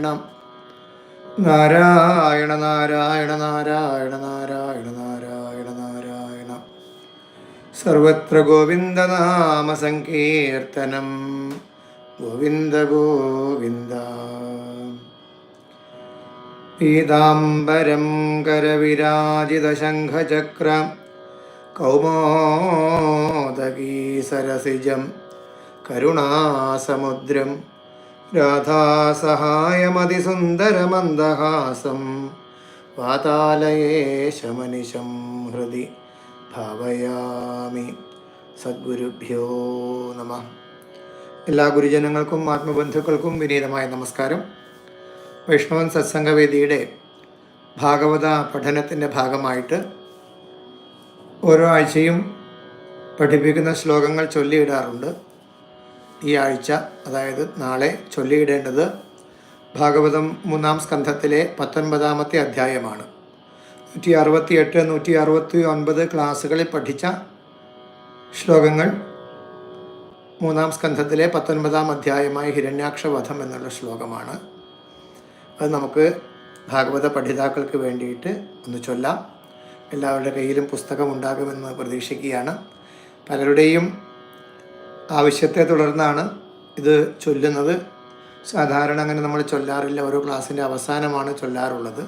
നാരായണ. നാരായണ നാരായണ നാരായണ നാരായണ നാരായണ സർവത്ര ഗോവിന്ദനാമ സങ്കീർത്തനം. ഗോവിന്ദ ഗോവിന്ദ. പീതാംബരം കരവിരാജിതശംഖചക്ര കൗമോദകീ സരസിജം. കരുണാസമുദ്രം. രാധാസഹായമതിസുന്ദരമന്ദഹാസം. വാതാലയേശമനിശം ഹൃദി ഭാവയാമി. സദ്ഗുരുഭ്യോ നമ. എല്ലാ ഗുരുജനങ്ങൾക്കും ആത്മബന്ധുക്കൾക്കും വിനീതമായ നമസ്കാരം. വൈഷ്ണവൻ സത്സംഗവേദിയുടെ ഭാഗവത പഠനത്തിന്റെ ഭാഗമായിട്ട് ഓരോ ആഴ്ചയും പഠിപ്പിക്കുന്ന ശ്ലോകങ്ങൾ ചൊല്ലിയിടാറുണ്ട്. ഈ ആഴ്ച അതായത് നാളെ ചൊല്ലിയിടേണ്ടത് ഭാഗവതം മൂന്നാം സ്കന്ധത്തിലെ പത്തൊൻപതാമത്തെ അധ്യായമാണ്. നൂറ്റി അറുപത്തി എട്ട് നൂറ്റി അറുപത്തി ഒൻപത് ക്ലാസ്സുകളിൽ പഠിച്ച ശ്ലോകങ്ങൾ മൂന്നാം സ്കന്ധത്തിലെ പത്തൊൻപതാം അധ്യായമായ ഹിരണ്യാക്ഷവധം എന്നുള്ള ശ്ലോകമാണ്. അത് നമുക്ക് ഭാഗവത പഠിതാക്കൾക്ക് വേണ്ടിയിട്ട് ഒന്ന് ചൊല്ലാം. എല്ലാവരുടെ കയ്യിലും പുസ്തകം ഉണ്ടാകുമെന്ന് പ്രതീക്ഷിക്കുകയാണ്. പലരുടെയും ആവശ്യത്തെ തുടർന്നാണ് ഇത് ചൊല്ലുന്നത്. സാധാരണ അങ്ങനെ നമ്മൾ ചൊല്ലാറില്ല. ഓരോ ക്ലാസ്സിന്റെ അവസാനമാണ് ചൊല്ലാറുള്ളത്.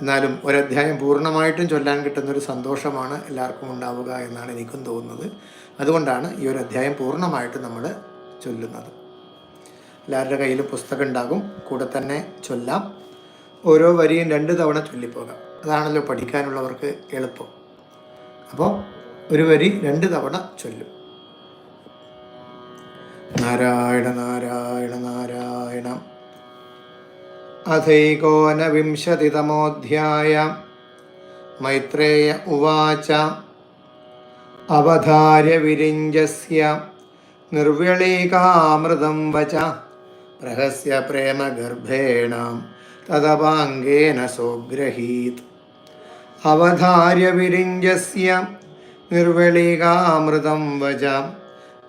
എന്നാലും ഒരധ്യായം പൂർണമായിട്ടും ചൊല്ലാൻ കിട്ടുന്നൊരു സന്തോഷമാണ് എല്ലാവർക്കും ഉണ്ടാവുക എന്നാണ് എനിക്കും തോന്നുന്നത്. അതുകൊണ്ടാണ് ഈ ഒരു അധ്യായം പൂർണമായിട്ട് നമ്മൾ ചൊല്ലുന്നത്. എല്ലാവരുടെ കയ്യിൽ പുസ്തകം ഉണ്ടാകും. കൂടെ തന്നെ ചൊല്ലാം. ഓരോ വരിയും രണ്ട് തവണ ചൊല്ലിപ്പോകാം. അതാണല്ലോ പഠിക്കാനുള്ളവർക്ക് എളുപ്പം. അപ്പോൾ ഒരു വരി രണ്ട് തവണ ചൊല്ലും. നാരായണ നാരായണ നാരായണ അഥൈകോനവിംശതിതമോധ്യായ മൈത്രേയ ഉവാച. അവധാര്യ വിരിഞ്ചസ്യ നിർവ്യളീകാമൃതം വച. പ്രഹസ്യ പ്രേമഗർഭേണ തദപാംഗേന സോഗ്രഹീത് അവധാര്യ വിരിഞ്ചസ്യ നിർവ്യളീകാമൃതം വച.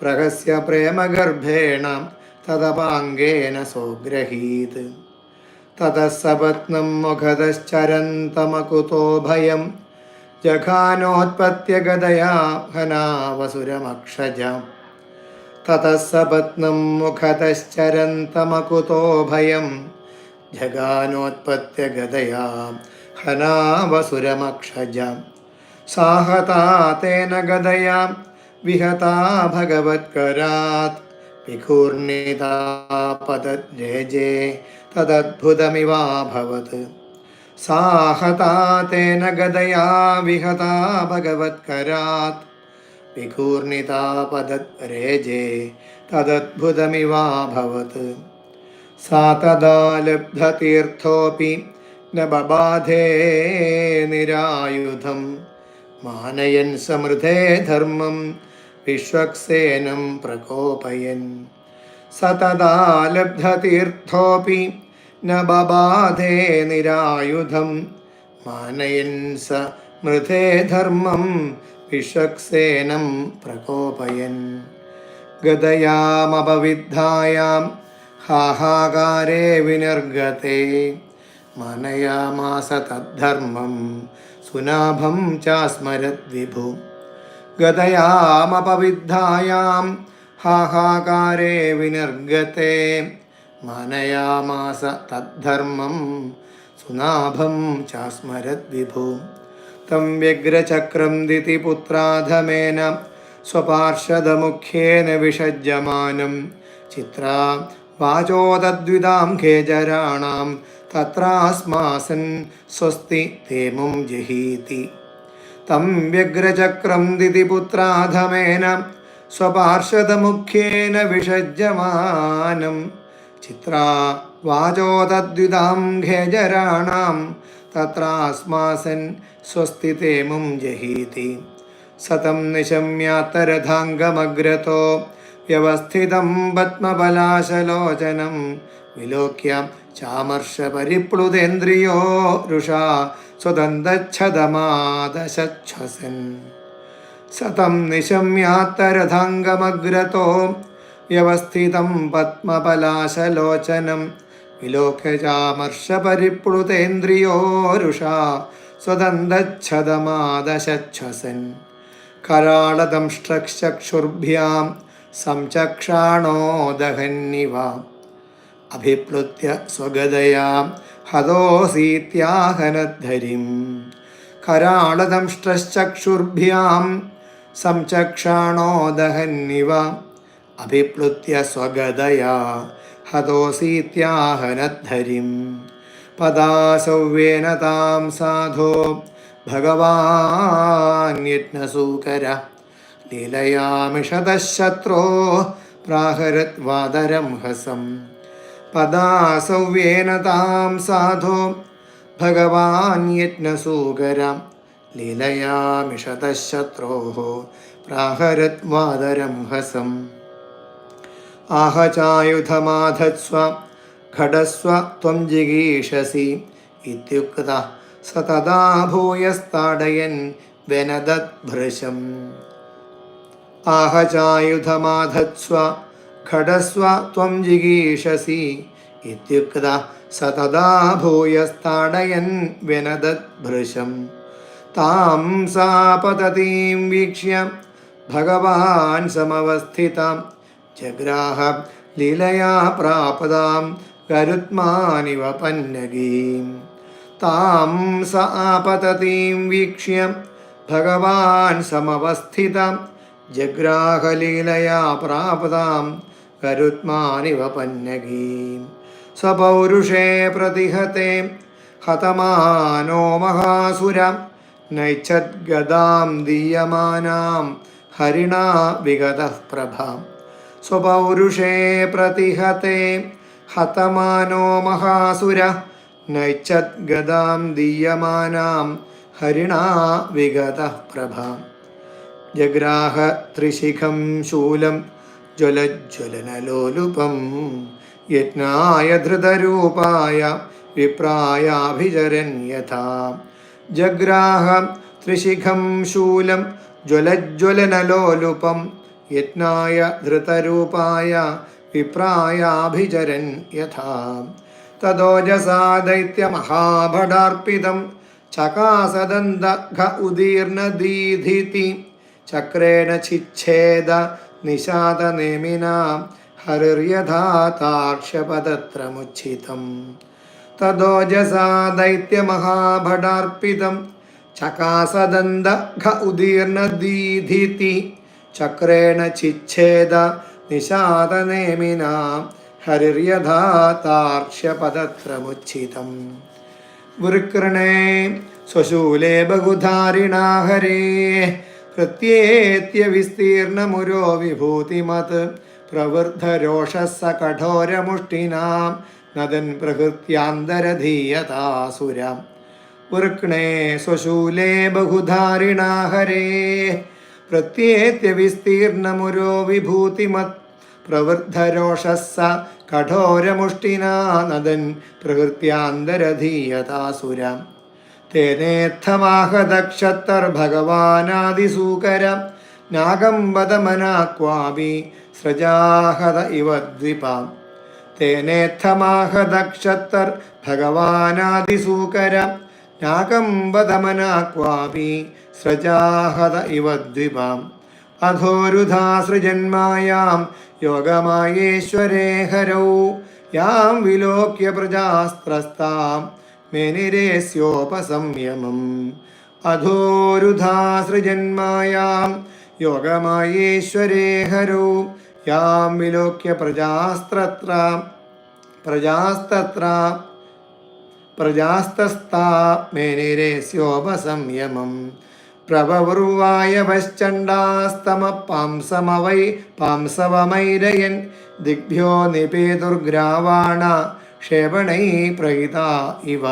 പ്രഹസ്യ പ്രേമഗർഭേണ തദപാംഗേന സോഗ്രഹീത് തതസപത്നം മുഖതശ്ചരന്തമകുതോ ഭയം ജഘാനോത്പത്യഗതയാ ഹനാവസുരമക്ഷജ തതഃ സപത്നം മുഖതശ്ചരന്തമകുതോ ഭയം ജഗാനോത്പത്യഗതയാ ഹനാവസുരമക്ഷജ സാഹതാ വിഹതാ ഭഗവത്കരാത് വിഘൂർണിതാ പദജേ ജേ തദ്ഭുതമിവാഭവത് സാഹതാ തേന ഗതയാ വിഹതാ ഭഗവത്കരാത് വിഘൂർണിതാ പദരേജേ തദ്ഭുതമിവാഭവത് സാ തദാ ലബ്ധതീർത്ഥോപി न बबाधे निरायुधं मानयन् समृधे धर्मं വിശ്വക്സേനം പ്രകോപയൻ. സതതാ ലബ്ധതീർത്ഥോപി ന ബബാധേ നിരായുധം. മാനയൻ സ മൃതേ ധർമ്മം വിഷക്സേനം പ്രകോപയൻ. ഗതയാമപവിദ്ധായാം ഹാഹാകാരേ വിനിർഗത്തെ മനയാമാസ തദ്ധർമ്മം സുനാഭം ചാസ്മരദ്വിഭു. ഗതയാമപവിദ്ധായാം. ഹാഹാകാരേ വിനിർഗത്തെ. മാനയാമാസ തദ്ധർമ്മം സുനാഭം ചാസ്മരത് വിഭു. തം വ്യഗ്രചക്രം ദിതി പുത്രാധമേന സ്വപാർഷദമുഖ്യേന വിഷജ്യമാനം. ചിത്ര വാചോതദ്വിതാം ഖേജരാണാം തത്രാസ്മാസൻ സ്വസ്തി തേമും ജഹീതി. തം വ്യഗ്രചക്രം ദിതിപുത്രാധമേന സ്വപാർഷദമുഖ്യേന വിഷജ്യമാനം. ചിത്രാ വാചോതദ്വിതാം ഖേജരാണാം. തത്രാസ്മാസൻ സ്വസ്തി തേമും ജഹീതി. സതം നിശമ്യാത്തരഥാംഗമഗ്രതോ വ്യവസ്ഥിതം പത്മബലാശലോചനം. വിലോക്യ ചാമർഷപരിപ്ലുതേന്ദ്രിയോ രുഷാ സ്വതന്തച്ഛതമാദശ്വസൻ സതം നിശമ്യാത്തരഥാംഗമഗ്രതോ വ്യവസ്ഥിതം പത്മപലാശലോചനം വിലോകജാമർഷപരിപ്ലുതേന്ദ്രിയോരുഷ സ്വതന്തച്ഛതമാദശ്വസൻ കരാളദംഷ്ടക്ഷുർഭ്യാം സംചക്ഷാണോ ദഹന്നിവ അഭിപ്ലുത്യ സ്വഗതയാം ഹതോസീത്യാഹനധരിം കരാളദംഷ്ടശ്ചക്ഷുർഭ്യാം സംചക്ഷാണോ ദഹന്നിവ അഭിപ്ലുത്യ സ്വഗതയാ ഹതോസീത്യാഹനധരിം പദാസൗവേന താം സാധോ ഭഗവാന്യജ്ഞസൂകര. ലീലയാമിഷതശത്രോ പ്രാഹരത് വാദരം ഹസം പദാസവ്യേന താം സാധോ. ഭഗവാൻ യജ്ഞസൂകരാം ലീലയാമിഷതശത്രോ പ്രാഹരത്വാദരം ഹസം. ആഹ ചായുധമാധത്സ്വ ഘടസ്വ ത്വം ജിഗീഷസി ഇത്യുക്ത സ തഥാ വെനദദ്ഭൃശം. ആഹ जिगीषसि इत्युक्तः स तदा भूयस्ताडयन् व्यनदद्भृशम् तां सा पततीं वीक्ष्य भगवान् समवस्थितां जग्राह लीलया प्रापदां गरुत्मानिव पन्नगीम् तां स आपततीं वीक्ष्य भगवान् समवस्थितं जग्राहलीलया प्रापदां കരുത്മാനിവ പന്നഗീം സ്വപൗരുഷേ പ്രതിഹത്തെ ഹതമാനോ മഹാസുര നൈച്ഛദ്ഗതാം ദീയമാനാം ഹരിണ വിഗത പ്രഭ. സ്വപൗരുഷേ പ്രതിഹത്തെ ഹതമാനോ മഹാസുര നൈച്ഛദ്ഗതാം ദീയമാനാം ഹരിണ വിഗത പ്രഭ. ജഗ്രാഹ ത്രിശിഖം ശൂലം ജ്വലജ്വലനലോലുപം യജ്ഞായ ധൃതരൂപായ വിപ്രായാഭിചരൻ യഥാ. ജഗ്രാഹ ത്രിശിഖം ശൂലം ജ്വലജ്വലനലോലുപം യജ്ഞായ ധൃതരൂപായ വിപ്രായാഭിചരൻ യഥാ. തദോജസാ ദൈത്യമഹാഭടാർപ്പിതം ചകാസദന്തഘ ഉദീർണദീധിതി ചക്രേണ ചിച്ഛേദ നിഷാദനേമിനാം ഹരിർയഥാക്ഷപതത്രമുച്ഛിതം തദോജസാ ദൈത്യമഹാഭടാർപ്പിതം. ചകാസദന്ത ഘ ഉദീർണദീധിതി. ചക്രേണ ചിച്ഛേദ നിഷാദനേമിനാം ഹരിര്യഥാർഷ്യപദത്രമുച്ഛിതം ഗുരുകൃണേ സ്വശൂലേ ബഹുധാരിണാ കൃത്യേത്യ വിസ്തീർണമുരോ വിഭൂതിമത് പ്രവൃദ്ധരോഷസ കഠോരമുഷ്ടിനാം നദൻ പ്രകൃത്യാന്തരധീയതാസുരം. വൃക്ണേ സ്വശൂലേ ബഹുധാരിണാഹരേ പ്രത്യേത്യ വിസ്തീർണമുരോ വിഭൂതിമത് പ്രവൃദ്ധരോഷസ കഠോരമുഷ്ടിനാ നദൻ പ്രകൃത്യാന്തരധീയതാസുരം. തേനേത്ഥമാഹദക്ഷത്തർ ഭഗവാനാദിസൂകര നാഗം വദമനാ ക്വാപി സൃജാഹത ഇവ ദ്വിപാം തേനേത്ഥമാഹദക്ഷത്തർ ഭഗവാനാദിസൂകര നാഗം വദമനാ ക്വാപി സൃജാഹത ഇവ ദ്വിപാം അധോരുധാസൃജന്മായാം യോഗമായേശ്വരേ ഹരൗ യാം വിലോക്യ പ്രജാസ്ത്രസ്താം മേനിരേസ്യോപസംയമം. അധോരുധാസൃജന്മായാം യോഗമായേശ്വരേ യാം വിലോക്യ പ്രജാസ്ത്രത്ര. പ്രജാസ്തത്ര. പ്രജാസ്തസ്ഥാ മേനിരേസ്യോപസംയമം. പ്രഭവുർവായവശ്ചണ്ഡാസ്തമപാംസമവൈ പാംസവമൈരയൻ ദിഗ്ഭ്യോ നിപേതുർഗ്രാവാണ. ക്ഷേപണൈ പ്രഹിത ഇവ.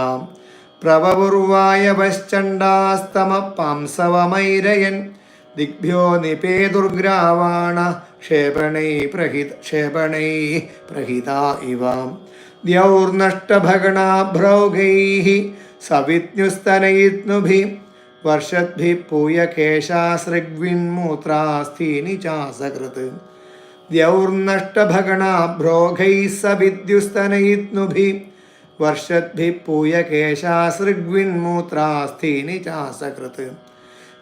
പ്രവപുർവായ പശ്ചണ്ഡാസ്തമ പാംസവമൈരയൻ ദിഗ്ഭ്യോ നിപേദുർഗ്രാവാണ ക്ഷേപണൈ പ്രഹിത ക്ഷേപണൈ പ്രഹിത ഇവ. ദ്യൗർനഷ്ടഭഗണാഭ്രൗഗൈः സവിജ്ഞുസ്തനയിത്നുഭി വർഷദ്ഭി പൂയകേശാസൃഗ്വിൻമൂത്രാസ്ഥീനി ചാസകൃത് ദ്യൗർനഷ്ടഭഗണാഭ്രോഘൈ സ വിദ്യുസ്തനയിത്നുഭി. വർഷദ്ഭി പൂയകേശാസൃഗ്വിൻമൂത്രാസ്ഥീനി ചാസകൃത്.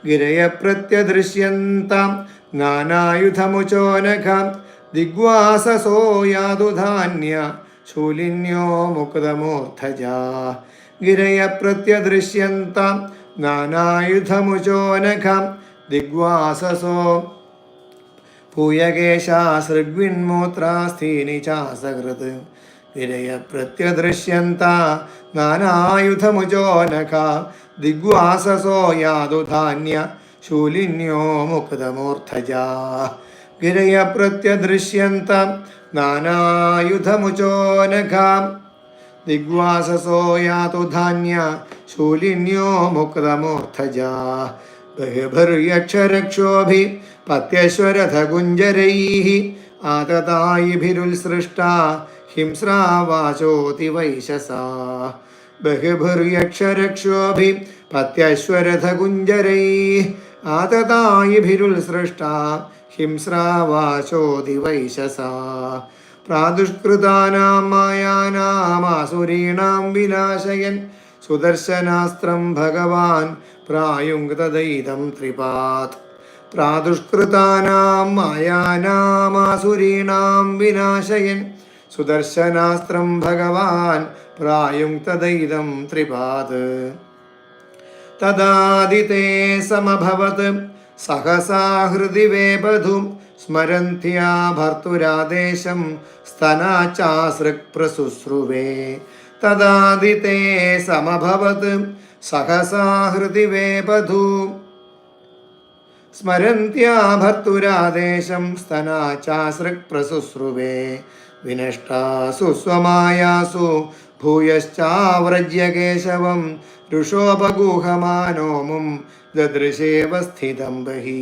ഗിരയപ്രത്യദൃശ്യന്താം നാനായുധമുചോനഘ. ദിഗ്വാസസോ യാതുധാന്യ ശൂലിന്യോ മുക്തമൂർധജ. ഗിരയപ്രത്യദൃശ്യന്താം നാനായുധമുചോനഘ. ദിഗ്വാസസോ ഭൂയകേശാ സൃഗ്വിൻമൂത്രാസ്ഥീനി ചാസഹൃത് വിരയപ്രത്യദൃശ്യന്ത നാനായുധമുജോ നഖ ദിഗ്വാസസോ യാതു ധാന്യ. ശൂലിന്യോ മുക്തമൂർധജ. ഗിരയപ്രത്യദൃശ്യന്ത നാനായുധമുജോ നഖ ദിഗ്വാസസോ യാതു ധാന്യ. ശൂലിന്യോ മുക്തമൂർധജ. ബഹിർയക്ഷരക്ഷോഭി ഹിംസ്രാവാചോതി വൈശസാ. ബഹുഭിർയക്ഷരക്ഷോഭി പത്യശ്വരഥകുഞ്ചരൈः ആതതായിഭിരുത്സൃഷ്ടാ ഹിംസ്രാവാചോതി വൈശസാ. പ്രാദുഷ്കൃതാനാം മായാനാമാസുരീണാം വിനാശയൻ സുദർശനാസ്ത്രം ഭഗവാൻ പ്രായുങ്തദൈതം ത്രിപാത് പ്രാദുഷ്കൃതാനാം മായാനാമാസുരീണാം വിനാശയൻ. സുദർശനാസ്ത്രം ഭഗവാൻ പ്രായുക്തദൈതം ത്രിപാത് തദാദിതേ സമഭവത്. സഹസാ വേപധും. സ്മരന്ധ്യാ ഭർത്തുരാദേശം. സ്തനാചാസൃക് പ്രസുശ്രുവേ. തദാദിതേ സമഭവത്. സഹസാ വേപധു. സ്മരന്ത്യാ ഭർത്തുരാദേശം സ്തനാചാസൃക് പ്രസുശ്രുവേ വിനഷ്ടാസു സ്വമായാസു ഭൂയശ്ചാവ്രജ്യ കേശവം ഋഷോപഗൂഹമാനോമും ദദൃശേവ സ്ഥിതം ബഹി.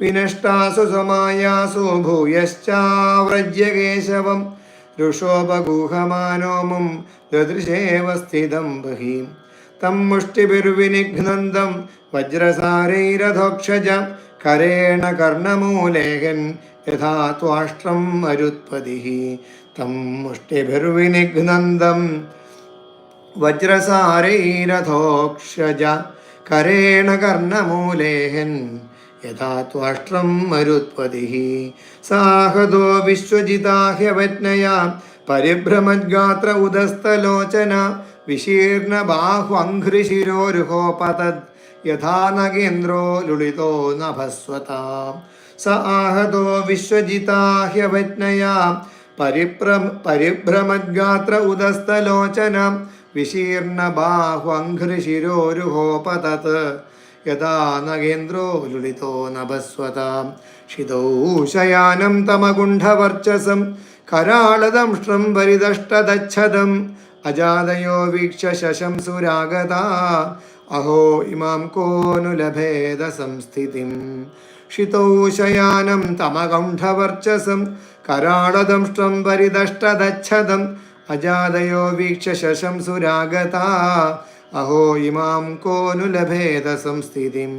വിനഷ്ടാസു സ്വമായാസു ഭൂയശ്ചാവ്രജ്യ കേശവം ഋഷോപഗൂഹമാനോമും ദദൃശേവ സ്ഥിതം ബഹി. തം മുഷ്ടിഭിർവിനിഘ്നന്തം വജ്രസാരൈരധോക്ഷജ കരേണ കർണമൂലേഹൻ യഥാ ത്വാഷ്ട്രം മരുത്പതി തം മുഷ്ടിഭിർവിനിഘ്നന്തം വജ്രസാരൈരഥോക്ഷജ കരേണ കർണമൂലേഹൻ യഥാ ത്വാഷ്ട്രം മരുത്പതി സാഹദോ വിശ്വജിതാഹ്യവജ്ഞയാ പരിഭ്രമദ്ഗാത്ര ഉദസ്തലോചന വിശീർണ ബാഹ്വഘ്രിശിരോരുഹോപതദ് യഥാ നഗേന്ദ്രോ ലുളിതോ നഭസ്വത സ ആഹതോ വിശ്വജിതാഹ്യവജ്ഞയാ പരിപ്ര പരിഭ്രമദ്ഗാത്ര ഉദസ്തലോചന. വിശീർണ ബാഹ്വഘ്രിശിരോരുഹോപതത് യഥാ നഗേന്ദ്രോ ലുളിതോ നഭസ്വത ഷിതൗ ശയാനം തമകുണ്ഠവർച്ചസം കരാളദംഷ്ടം പരിദഷ്ടദച്ഛദം അജാതയോ വീക്ഷ ശശംസുരാഗത അഹോ ഇമാം കോനു ലഭേദ സംസ്ഥിതിം. ശയാനം തമകണ്ഠവർച്ചസം. കരാളദംഷ്ട്രം പരിദഷ്ടദച്ഛദം അജാതയോ വീക്ഷ ശശംസുരാഗത അഹോ ഇമാം കോനു ലഭേദ സംസ്ഥിതിം.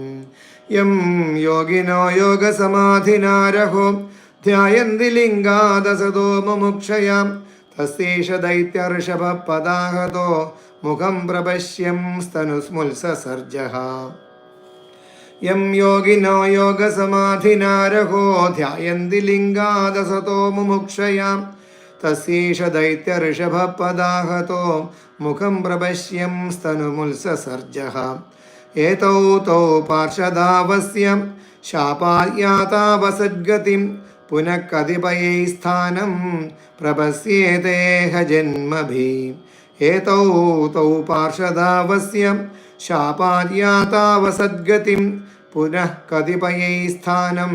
യം യോഗിനോ യോഗസമാധിനാരഹോ. ധ്യായന്തി ലിംഗാദസതോ മുമുക്ഷയാം. തസ്തീഷ ദൈത്യർഷഭ പദാഹതോ മുഖം പ്രപശ്യം സ്തനുസ്മുത്സസർജ യം യോഗിനോ യോഗസമാധിനാരഹോ ധ്യയന്തി ലിംഗാദസതോ മുമുക്ഷയാം. തസ്യീഷ ദൈത്യഋഷഭ പദാഹതോ മുഖം പ്രപശ്യം സ്തനുമുത്സസർജ ഏതൗ തൗ പാർഷദാവസ്യം ശാപായാതാവസദ്ഗതിം പുനഃ കതിപയൈ സ്ഥാനം പ്രപസ്യേതേഹ ജന്മഭി ഏതൗ തൗ പാർഷദാവസ്യ ശാപാര്യാതാവസദ്ഗതിം പുനഃ സ്ഥാനം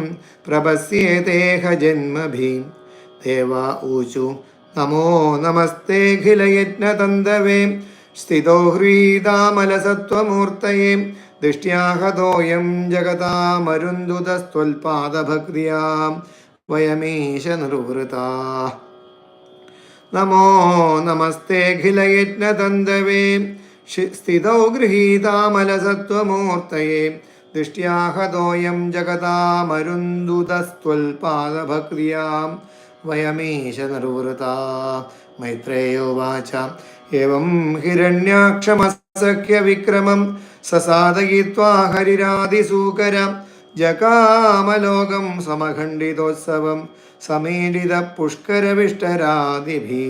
പ്രപസ്യേതേഹ ജന്മഭി ഊചു നമോ നമസ്തേഖിലയജ്ഞതന്തവേ സ്ഥിതോ ഹ്രീതാമലസത്വമൂർത്തയേ ദൃഷ്ട്യാഹതോയം ജഗതാമരുന്ദുതസ്ത്വൽപാദഭക്തിയാം. വയമീശ നിർവൃതാ നമോ നമസ്തേഖിലയജ്ഞതന്തവേ സ്ഥിതൗ ഗൃഹീതാമലസത്വമൂർത്തയേ ദൃഷ്ട്യാഹതോയം ജഗതാമരുന്ദുതസ്ത്വൽപാദഭക്തിയാം വയമീശ നിർവൃതാ മൈത്രേയോവാച एवं हिरण्याक्षमसख्यविक्रमं ससादयित्वा हरिरादिसूकर ജകാമലോകം സമഖണ്ഡിതോത്സവം സമീരിത പുഷ്കരവിഷ്ടരാതിഭി.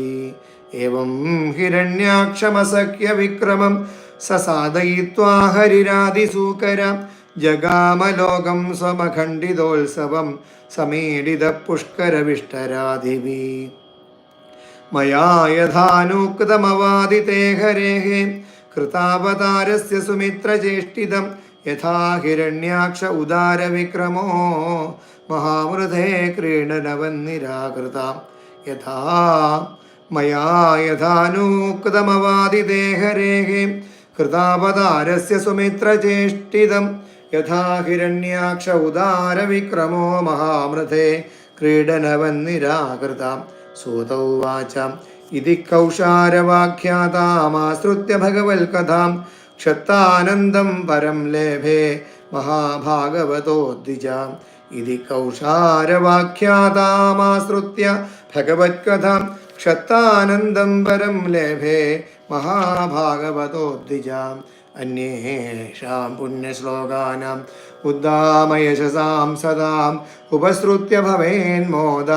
ഏവം ഹിരണ്യാക്ഷമസഖ്യ വിക്രമം സസാദയിത്വാ ഹരിരാതിസൂകര. ജഗാമലോകം സമഖണ്ഡിതോത്സവം സമീഡിത പുഷ്കരവിഷ്ടരാധിഭി മയാ യഥാനൂക്തമവാദിതേ കൃതാവതാരസ്യ സുമിത്രചേഷ്ടിതം യഥാഹിരണ്യാക്ഷ ഉദാരവിക്രമോ? മഹാമൃതേ ക്രീഡനവന്നിരാകൃതാം യഥാ മയാ യഥാനൂക്തമവാദിദേഹരേഹേ കൃതാപതാരസ്യ സുമിത്രചേഷ്ടിതം. യഥാഹിരണ്യാക്ഷ ഉദാരവിക്രമോ? മഹാമൃതേ ക്രീഡനവന്നിരാകൃതാം സൂതൗവാച ഇതി കൗശാരവാഖ്യാതാമാശ്രുത്യ ഭഗവത്കഥാം. ക്ഷത്താനന്ദം പരം ലേഭേ മഹാഭാഗവതോദ്വിജ ഇതി കൗഷാരവാഖ്യാതാമാശ്രുത്യ ഭഗവത്കഥ ക്ഷത്താനന്ദം പരം ലേഭേ മഹാഭാഗവതോദ്വിജ അന്യേഷാം പുണ്യശ്ലോകാനാം ഉദ്ദാമയശസാം സദാം ഉപസൃത്യ ഭവേന്മോദ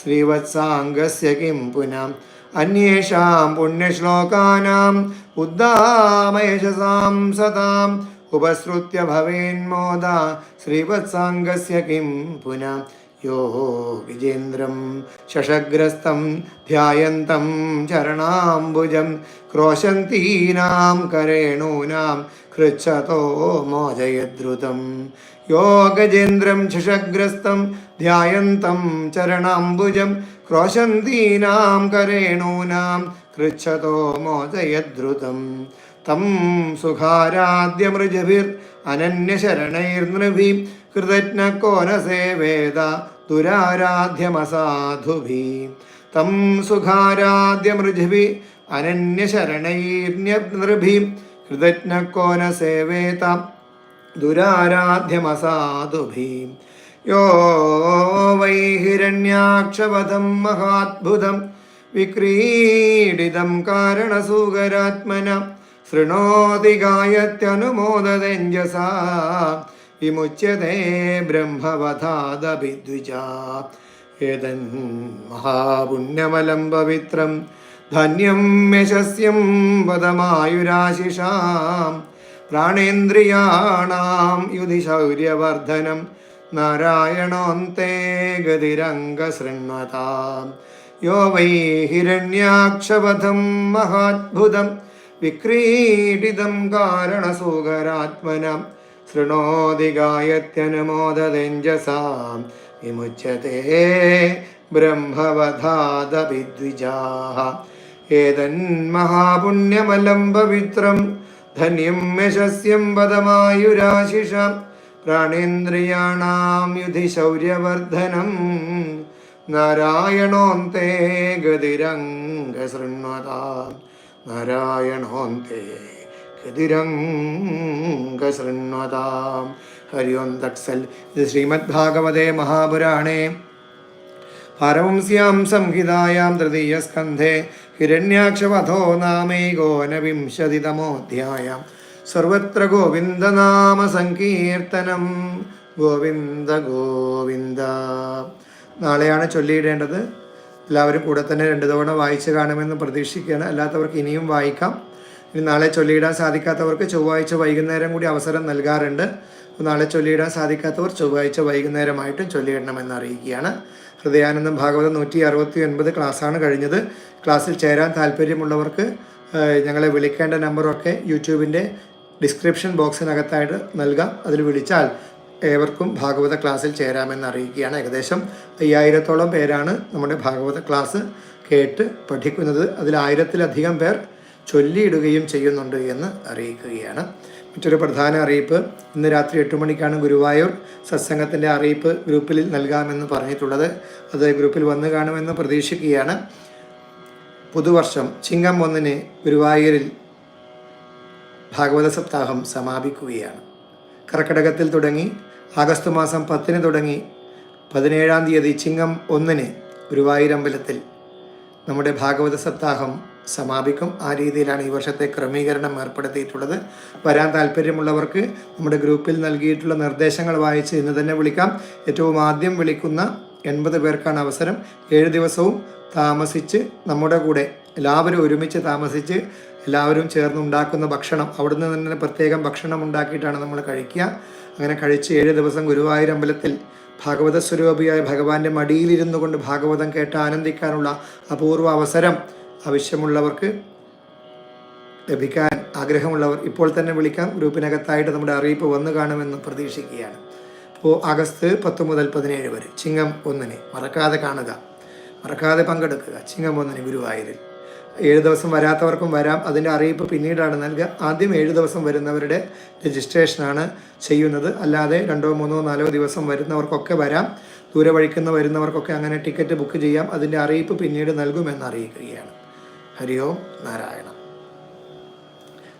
ശ്രീവത്സാംഗസ്യ കിം പുനം. അന്യേഷാം പുണ്യശ്ലോകാനാം ഉദ്ദാമയശസാം സതാം ഉപസൃത്യ ഭവേന്മോദ ശ്രീവത്സാംഗസ്യ കിം പുന. യോ വിജേന്ദ്രം ശശഗ്രസ്തം ധ്യായന്തം ചരണാംബുജം ക്രോശന്തീനാം കരേണൂനാം ഹൃച്ഛതോ മോചയദ്രുതം. യോഗജേന്ദ്രം ശിഷഗ്രസ്തം ധ്യായന്തം ചരണാംബുജം ക്രോശന്തീനാം കരേണൂനാം കൃച്ഛതോ മോചയദ്രുതം തം സുഖാരാദ്യമൃജഭിർ അനന്യശരണൈർനൃഭി കൃതജ്ഞക്കോനസേവേദ ദുരാരാധ്യമസാധുഭി. തം സുഖാരാദ്യമൃജഭി അനന്യശരണൈർന്യനൃഭി കൃതജ്ഞക്കോനസേവേത ദുരാരാധ്യമസാധുഭീം. യോ വൈഹിരണ്യാക്ഷവധം മഹാത്ഭുതം. വിക്രീഡിതം കാരണസൂകരാത്മന ശൃണോതി ഗായത്യനുമോദതഞ്ജസ വിമുച്യതേ ബ്രഹ്മവധാദഭിദ്വിജ ഏതൻ മഹാപുണ്യമലം പവിത്രം ധന്യം യശസ്യം പദമായുരാശിഷാം പ്രാണേന്ദ്രിയാണാം. യുധി ശൗര്യവർദ്ധനം നാരായണോന്തേ ഗതിരംഗശൃണ്വതാം. യോ വൈ ഹിരണ്യാക്ഷപഥം മഹാത്ഭുതം വിക്രീടിതം കാരണസൂകരാത്മനം ശൃണോതി ഗായത്യനുമോദതെഞ്ചസാം വിമുച്യത്തെ ബ്രഹ്മവധാതവിദ്വിജാഹ. ഏതന്മഹാപുണ്യമലം പവിത്രം ധന്യമ്യശസ്യം പദമായുരാശിഷ. പ്രാണേന്ദ്രിയാണാം യുധി ശൗര്യവർദ്ധനം. നാരായണോന്തേ ഗതിരംഗ ശൃണ്വതാം. നാരായണോന്തേ ഗതിരംഗ ശൃണ്വതാം. ഹരി ഓം ദക്സൽ ഇത് ശ്രീമദ്ഭാഗവതേ മഹാപുരാണേ. പാരവംസ്യാം സംഹിതായാം തൃതീയസ്കന്ധേ ഹിരണ്യാക്ഷവധോ നാമൈകോനവിംശതിതമോധ്യായം സർവത്ര ഗോവിന്ദനാമ സങ്കീർത്തനം. ഗോവിന്ദ ഗോവിന്ദ. നാളെയാണ് ചൊല്ലിയിടേണ്ടത്. എല്ലാവരും കൂടെ തന്നെ രണ്ടു തവണ വായിച്ച് കാണുമെന്ന് പ്രതീക്ഷിക്കുകയാണ്. അല്ലാത്തവർക്ക് ഇനിയും വായിക്കാം. ഇനി നാളെ ചൊല്ലിയിടാൻ സാധിക്കാത്തവർക്ക് ചൊവ്വാഴ്ച വൈകുന്നേരം കൂടി അവസരം നൽകാറുണ്ട്. നാളെ ചൊല്ലിയിടാൻ സാധിക്കാത്തവർ ചൊവ്വാഴ്ച വൈകുന്നേരമായിട്ടും ചൊല്ലിയിടണമെന്ന് അറിയിക്കുകയാണ്. ഹൃദയാനന്ദം ഭാഗവതം നൂറ്റി അറുപത്തി ഒൻപത് ക്ലാസ്സാണ് കഴിഞ്ഞത്. ക്ലാസ്സിൽ ചേരാൻ താല്പര്യമുള്ളവർക്ക് ഞങ്ങളെ വിളിക്കേണ്ട നമ്പറൊക്കെ യൂട്യൂബിന്റെ ഡിസ്ക്രിപ്ഷൻ ബോക്സിനകത്തായിട്ട് നൽകാം. അതിൽ വിളിച്ചാൽ ഏവർക്കും ഭാഗവത ക്ലാസ്സിൽ ചേരാമെന്ന് അറിയിക്കുകയാണ്. ഏകദേശം അയ്യായിരത്തോളം പേരാണ് നമ്മുടെ ഭാഗവത ക്ലാസ് കേട്ട് പഠിക്കുന്നത്. അതിൽ ആയിരത്തിലധികം പേർ ചൊല്ലിയിടുകയും ചെയ്യുന്നുണ്ട് എന്ന് അറിയിക്കുകയാണ്. മറ്റൊരു പ്രധാന അറിയിപ്പ് ഇന്ന് രാത്രി എട്ട് മണിക്കാണ് ഗുരുവായൂർ സത്സംഗത്തിന്റെ അറിയിപ്പ് ഗ്രൂപ്പിൽ നൽകാമെന്ന് പറഞ്ഞിട്ടുള്ളത്. അത് ഗ്രൂപ്പിൽ വന്ന് കാണുമെന്ന് പ്രതീക്ഷിക്കുകയാണ്. പുതുവർഷം ചിങ്ങം ഒന്നിന് ഗുരുവായൂരിൽ ഭാഗവത സപ്താഹം സമാപിക്കുകയാണ്. കർക്കിടകത്തിൽ തുടങ്ങി ആഗസ്റ്റ് മാസം പത്തിന് തുടങ്ങി പതിനേഴാം തീയതി ചിങ്ങം ഒന്നിന് ഗുരുവായൂരമ്പലത്തിൽ നമ്മുടെ ഭാഗവത സപ്താഹം സമാപിക്കും. ആ രീതിയിലാണ് ഈ വർഷത്തെ ക്രമീകരണം ഏർപ്പെടുത്തിയിട്ടുള്ളത്. വരാൻ താല്പര്യമുള്ളവർക്ക് നമ്മുടെ ഗ്രൂപ്പിൽ നൽകിയിട്ടുള്ള നിർദ്ദേശങ്ങൾ വായിച്ച് ഇന്ന് തന്നെ വിളിക്കാം. ഏറ്റവും ആദ്യം വിളിക്കുന്ന എൺപത് പേർക്കാണ് അവസരം. ഏഴ് ദിവസവും താമസിച്ച് നമ്മുടെ കൂടെ എല്ലാവരും ഒരുമിച്ച് താമസിച്ച് എല്ലാവരും ചേർന്ന് ഉണ്ടാക്കുന്ന ഭക്ഷണം. അവിടുന്ന് തന്നെ പ്രത്യേകം ഭക്ഷണം ഉണ്ടാക്കിയിട്ടാണ് നമ്മൾ കഴിക്കുക. അങ്ങനെ കഴിച്ച് ഏഴ് ദിവസം ഗുരുവായൂർ അമ്പലത്തിൽ ഭാഗവത സ്വരൂപിയായ ഭഗവാന്റെ മടിയിലിരുന്നു കൊണ്ട് ഭാഗവതം കേട്ട് ആനന്ദിക്കാനുള്ള അപൂർവ അവസരം ആവശ്യമുള്ളവർക്ക് ലഭിക്കാൻ ആഗ്രഹമുള്ളവർ ഇപ്പോൾ തന്നെ വിളിക്കാം. ഗ്രൂപ്പിനകത്തായിട്ട് നമ്മുടെ അറിയിപ്പ് വന്നു കാണുമെന്ന് പ്രതീക്ഷിക്കുകയാണ്. അപ്പോൾ ആഗസ്റ്റ് പത്ത് മുതൽ പതിനേഴ് വരെ ചിങ്ങം ഒന്നിന് മറക്കാതെ കാണുക. മറക്കാതെ പങ്കെടുക്കുക. ചിങ്ങം ഒന്നിന് ഗുരുവായൂരിൽ. ഏഴ് ദിവസം വരാത്തവർക്കും വരാം. അതിന്റെ അറിയിപ്പ് പിന്നീടാണ് നൽകുക. ആദ്യം ഏഴ് ദിവസം വരുന്നവരുടെ രജിസ്ട്രേഷനാണ് ചെയ്യുന്നത്. അല്ലാതെ രണ്ടോ മൂന്നോ നാലോ ദിവസം വരുന്നവർക്കൊക്കെ വരാം. ദൂരെ വഴിക്കുന്ന വരുന്നവർക്കൊക്കെ അങ്ങനെ ടിക്കറ്റ് ബുക്ക് ചെയ്യാം. അതിന്റെ അറിയിപ്പ് പിന്നീട് നൽകുമെന്ന് അറിയിക്കുകയാണ്. ഹരി ഓം നാരായണ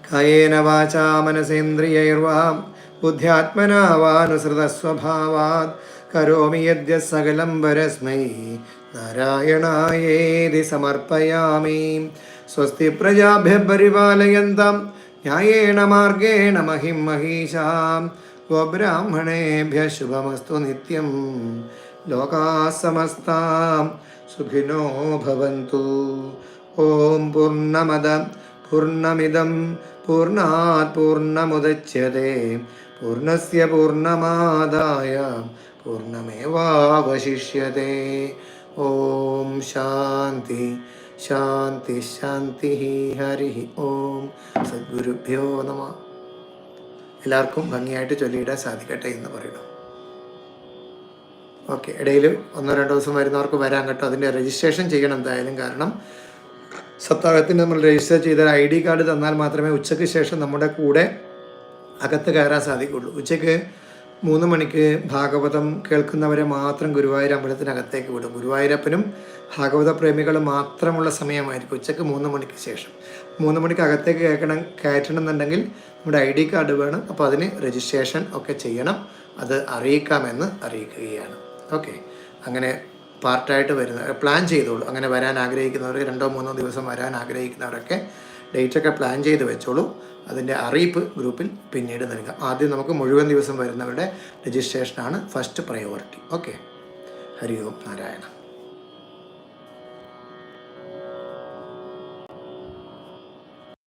കായേന വാചാ മനസേന്ദ്രിയൈർവാം ബുദ്ധ്യാത്മനാവാനുസൃതസ്വഭാവാത് കരോമി യദ്യ സകലം പരസ്മൈ നാരായണായേതി സമർപ്പയാമി സ്വസ്തി പ്രജാഭ്യ പരിപാലയന്തം ന്യായേണ മാർഗേണ മഹിം മഹീഷാം ഗോബ്രാഹ്മണേഭ്യ ശുഭമസ്തു നിത്യം ലോകാ സമസ്താം സുഖിനോ ഭവന്തു ഓം പൂർണമദ പൂർണമിദം പൂർണാത് പൂർണമുദച്യത്തെ പൂർണസ്യ പൂർണമാദായ പൂർണമേവാവശിഷ്യത്തെ ഓം ശാന്തി. ശാന്തി ശാന്തി ഹരി ഓം സദ്ഗുരുഭ്യോ നമ. എല്ലാവർക്കും ഭംഗിയായിട്ട് ചൊല്ലിയിടാൻ സാധിക്കട്ടെ എന്ന് പറയണം ഓക്കെ ഇടയിൽ ഒന്നോ രണ്ടോ ദിവസം വരുന്നവർക്ക് വരാൻ കേട്ടോ. അതിന്റെ രജിസ്ട്രേഷൻ ചെയ്യണം എന്തായാലും കാരണം സപ്താഹത്തിന് നമ്മൾ രജിസ്റ്റർ ചെയ്ത ഐ ഡി കാർഡ് തന്നാൽ മാത്രമേ ഉച്ചയ്ക്ക് ശേഷം നമ്മുടെ കൂടെ അകത്ത് കയറാൻ സാധിക്കുള്ളൂ. ഉച്ചയ്ക്ക് മൂന്ന് മണിക്ക് ഭാഗവതം കേൾക്കുന്നവരെ മാത്രം ഗുരുവായൂർ അമ്പലത്തിനകത്തേക്ക് വിടും. ഗുരുവായൂരപ്പനും ഭാഗവത പ്രേമികളും മാത്രമുള്ള സമയമായിരിക്കും ഉച്ചയ്ക്ക് മൂന്ന് മണിക്ക് ശേഷം. മൂന്ന് മണിക്ക് അകത്തേക്ക് കേൾക്കണം കയറ്റണം എന്നുണ്ടെങ്കിൽ നമ്മുടെ ഐ ഡി കാർഡ് വേണം. അപ്പോൾ അതിന് രജിസ്ട്രേഷൻ ഒക്കെ ചെയ്യണം. അത് അറിയിക്കാമെന്ന് അറിയിക്കുകയാണ്. ഓക്കെ. അങ്ങനെ പാർട്ടായിട്ട് വരുന്ന പ്ലാൻ ചെയ്തോളൂ. അങ്ങനെ വരാൻ ആഗ്രഹിക്കുന്നവർ രണ്ടോ മൂന്നോ ദിവസം വരാൻ ആഗ്രഹിക്കുന്നവരൊക്കെ ഡേറ്റൊക്കെ പ്ലാൻ ചെയ്ത് വെച്ചോളൂ. അതിന്റെ അറിയിപ്പ് ഗ്രൂപ്പിൽ പിന്നീട് നൽകാം. ആദ്യം നമുക്ക് മുഴുവൻ ദിവസം വരുന്നവരുടെ രജിസ്ട്രേഷനാണ് first priority. Okay. Hari Om Narayana.